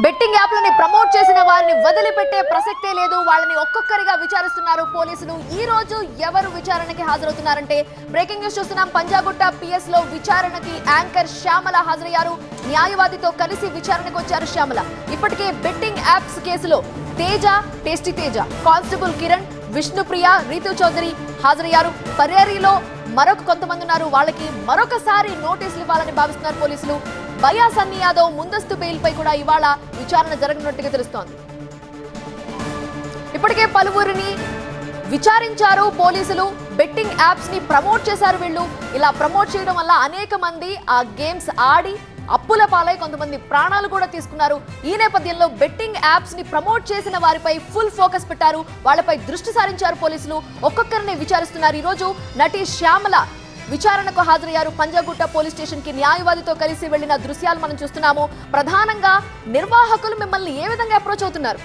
Betting యాప్లని promote చేసిన వారిని వదిలిపెట్టే ప్రసక్తే లేదు. వాళ్ళని ఒక్కొక్కరిగా విచారిస్తున్నారు పోలీసులు. ఈ రోజు ఎవరు విచారణకి హాజరవుతున్నారంటే బ్రేకింగ్ న్యూస్ చూస్తున్నాం. పంజాగుట్ట పిఎస్లో విచారణకి యాంకర్ శ్యామల హాజరయ్యారు. న్యాయవాదితో కలిసి విచారణకు వచ్చారు శ్యామల. ఇప్పటికే బెట్టింగ్ యాప్స్ కేసులో తేజ టేస్టీ తేజ కానిస్టేబుల్ కిరణ్ విష్ణుప్రియ రీతు చౌదరి హాజరయ్యారు. పర్యారీలో మరొక కొంతమంది ఉన్నారు. వాళ్ళకి మరొకసారి నోటీసులు ఇవ్వాలని భావిస్తున్నారు పోలీసులు. బయా సన్నీ యాదవ్ ముందస్తు బెయిల్పై కూడా ఇవాళ విచారణ జరగనున్నట్టుగా తెలుస్తోంది. ఇప్పటికే పలువురిని విచారించారు పోలీసులు. బెట్టింగ్ యాప్స్ని ప్రమోట్ చేశారు వీళ్ళు. ఇలా ప్రమోట్ చేయడం వల్ల అనేక మంది ఆ గేమ్స్ ఆడి అప్పుల పాలై కొంతమంది ప్రాణాలు కూడా తీసుకున్నారు. ఈ నేపథ్యంలో బెట్టింగ్ యాప్స్ని ప్రమోట్ చేసిన వారిపై ఫుల్ ఫోకస్ పెట్టారు. వాళ్ళపై దృష్టి సారించారు పోలీసులు. ఒక్కొక్కరిని విచారిస్తున్నారు. ఈరోజు నటి శ్యామల విచారణకు హాజరయ్యారు పంజాగుట్ట పోలీస్ స్టేషన్కి న్యాయవాదితో కలిసి వెళ్ళిన దృశ్యాలు మనం చూస్తున్నాము. ప్రధానంగా నిర్వాహకులు మిమ్మల్ని ఏ విధంగా అప్రోచ్ అవుతున్నారు?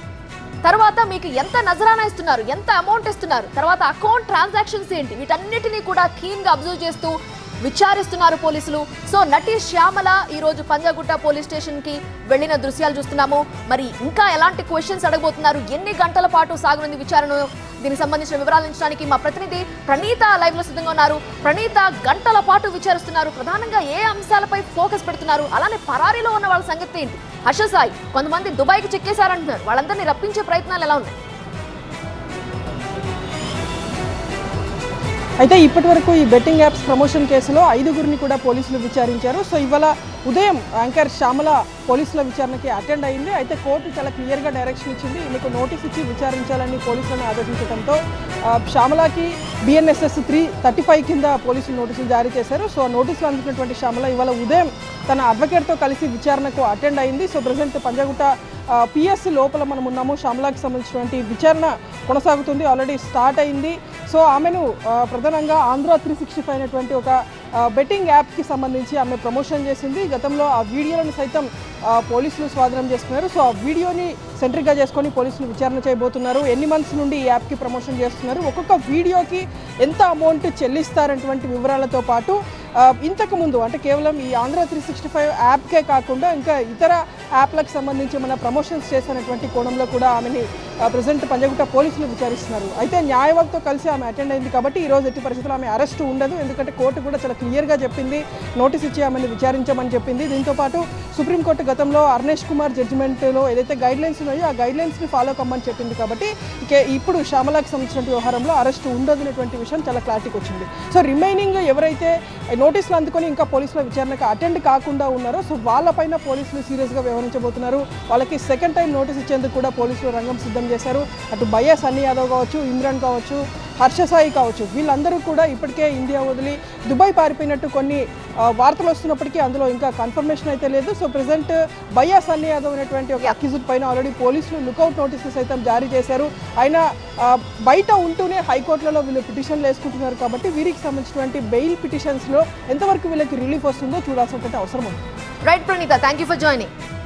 తర్వాత మీకు ఎంత నజరానా ఇస్తున్నారు? ఎంత అమౌంట్ ఇస్తున్నారు? తర్వాత అకౌంట్ ట్రాన్సాక్షన్స్ ఏంటి? వీటన్నిటినీ కూడా కీన్గా అబ్జర్వ్ చేస్తూ విచారిస్తున్నారు పోలీసులు. సో నటి శ్యామల ఈ రోజు పంజాగుట్ట పోలీస్ స్టేషన్కి వెళ్ళిన దృశ్యాలు చూస్తున్నాము. మరి ఇంకా ఎలాంటి క్వశ్చన్స్ అడగబోతున్నారు? ఎన్ని గంటల పాటు సాగనుంది విచారణ? దీనికి సంబంధించిన వివరాలు ఇచ్చడానికి మా ప్రతినిధి ప్రణీత లైవ్లో సిద్ధంగా ఉన్నారు. ప్రణీత గంటల పాటు విచారిస్తున్నారు. ప్రధానంగా ఏ అంశాలపై ఫోకస్ పెడుతున్నారు? అలానే పరారీలో ఉన్న వాళ్ళ సంగతి ఏంటి? హర్ష సాయి కొంతమంది దుబాయ్కి చెక్కేశారంటున్నారు. వాళ్ళందరినీ రప్పించే ప్రయత్నాలు ఎలా ఉన్నాయి? అయితే ఇప్పటి వరకు ఈ బెట్టింగ్ యాప్స్ ప్రమోషన్ కేసులో ఐదుగురిని కూడా పోలీసులు విచారించారు. సో ఇవాళ ఉదయం యాంకర్ శ్యామల పోలీసుల విచారణకి అటెండ్ అయింది. అయితే కోర్టు చాలా క్లియర్గా డైరెక్షన్ ఇచ్చింది. మీకు నోటీస్ ఇచ్చి విచారించాలని పోలీసులను ఆదేశించడంతో శ్యామలకి బిఎన్ఎస్ఎస్ త్రీ థర్టీ ఫైవ్ కింద పోలీసులు నోటీసులు జారీ చేశారు. సో ఆ నోటీసులు అందుకున్నటువంటి శ్యామల ఇవాళ ఉదయం తన అడ్వకేట్తో కలిసి విచారణకు అటెండ్ అయింది. సో ప్రజెంట్ పంజాగుట్ట పిఎస్సి లోపల మనం ఉన్నాము. శ్యామలాకి సంబంధించినటువంటి విచారణ కొనసాగుతుంది. ఆల్రెడీ స్టార్ట్ అయింది. సో ఆమెను ప్రధానంగా ఆంధ్ర త్రీ సిక్స్టీ ఫైవ్ అనేటువంటి ఒక బెట్టింగ్ యాప్కి సంబంధించి ఆమె ప్రమోషన్ చేసింది. గతంలో ఆ వీడియోలను సైతం పోలీసులు స్వాధీనం చేసుకున్నారు. సో ఆ వీడియోని సెంట్రిక్గా చేసుకొని పోలీసులు విచారణ చేయబోతున్నారు. ఎన్ని మంత్స్ నుండి ఈ యాప్కి ప్రమోషన్ చేస్తున్నారు? ఒక్కొక్క వీడియోకి ఎంత అమౌంట్ చెల్లిస్తారనేటువంటి వివరాలతో పాటు ఇంతకుముందు ఇంతకు ముందు అంటే కేవలం ఈ ఆంధ్ర త్రీ సిక్స్టీ ఫైవ్ యాప్కే కాకుండా ఇంకా ఇతర యాప్లకు సంబంధించి మన ప్రమోషన్స్ చేసినటువంటి కోణంలో కూడా ఆమెని ప్రజెంట్ పంజగుట్ట పోలీసులు విచారిస్తున్నారు. అయితే న్యాయవాదితో కలిసి ఆమె అటెండ్ అయింది కాబట్టి ఈ రోజు ఎట్టి పరిస్థితుల్లో ఆమె అరెస్ట్ ఉండదు. ఎందుకంటే కోర్టు కూడా చాలా క్లియర్గా చెప్పింది. నోటీస్ ఇచ్చి ఆమెను విచారించమని చెప్పింది. దీంతో పాటు సుప్రీంకోర్టు గతంలో అర్నేష్ కుమార్ జడ్జిమెంట్లో ఏదైతే గైడ్ లైన్స్ ఉన్నాయో ఆ గైడ్ లైన్స్ని ఫాలో కమ్మని చెప్పింది కాబట్టి ఇప్పుడు శ్యామలాకి సంబంధించిన వ్యవహారంలో అరెస్ట్ ఉండదు అనేటువంటి విషయం చాలా క్లారిటీకి వచ్చింది. సో రిమైనింగ్ ఎవరైతే నోటీసులు అందుకొని ఇంకా పోలీసుల విచారణకు అటెండ్ కాకుండా ఉన్నారో సో వాళ్ళపైన పోలీసులు సీరియస్గా వ్యవహరించబోతున్నారు. వాళ్ళకి సెకండ్ టైం నోటీస్ ఇచ్చేందుకు కూడా పోలీసులు రంగం సిద్ధం చేశారు? అటు బయ్యా సన్నీ యాదవ్ కావచ్చు ఇమ్రాన్ కావచ్చు హర్ష సాయి కావచ్చు వీళ్ళందరూ కూడా ఇప్పటికే ఇండియా వదిలి దుబాయ్ పారిపోయినట్టు కొన్ని వార్తలు వస్తున్నప్పటికీ అందులో ఇంకా కన్ఫర్మేషన్ అయితే లేదు. సో ప్రజెంట్ బయ్యా సన్నీ యాదవ్ అనేటువంటి ఒక అక్యూజ్డ్ పైన ఆల్రెడీ పోలీసులు లుకౌట్ నోటీసులు సైతం జారీ చేశారు. ఆయన బయట ఉంటూనే హైకోర్టులలో వీళ్ళు పిటిషన్లు వేసుకుంటున్నారు కాబట్టి వీరికి సంబంధించినటువంటి బెయిల్ పిటిషన్స్లో ఎంతవరకు వీళ్ళకి రిలీఫ్ వస్తుందో చూడాల్సినటువంటి అవసరం ఉంది. Right Praneetha thank you for joining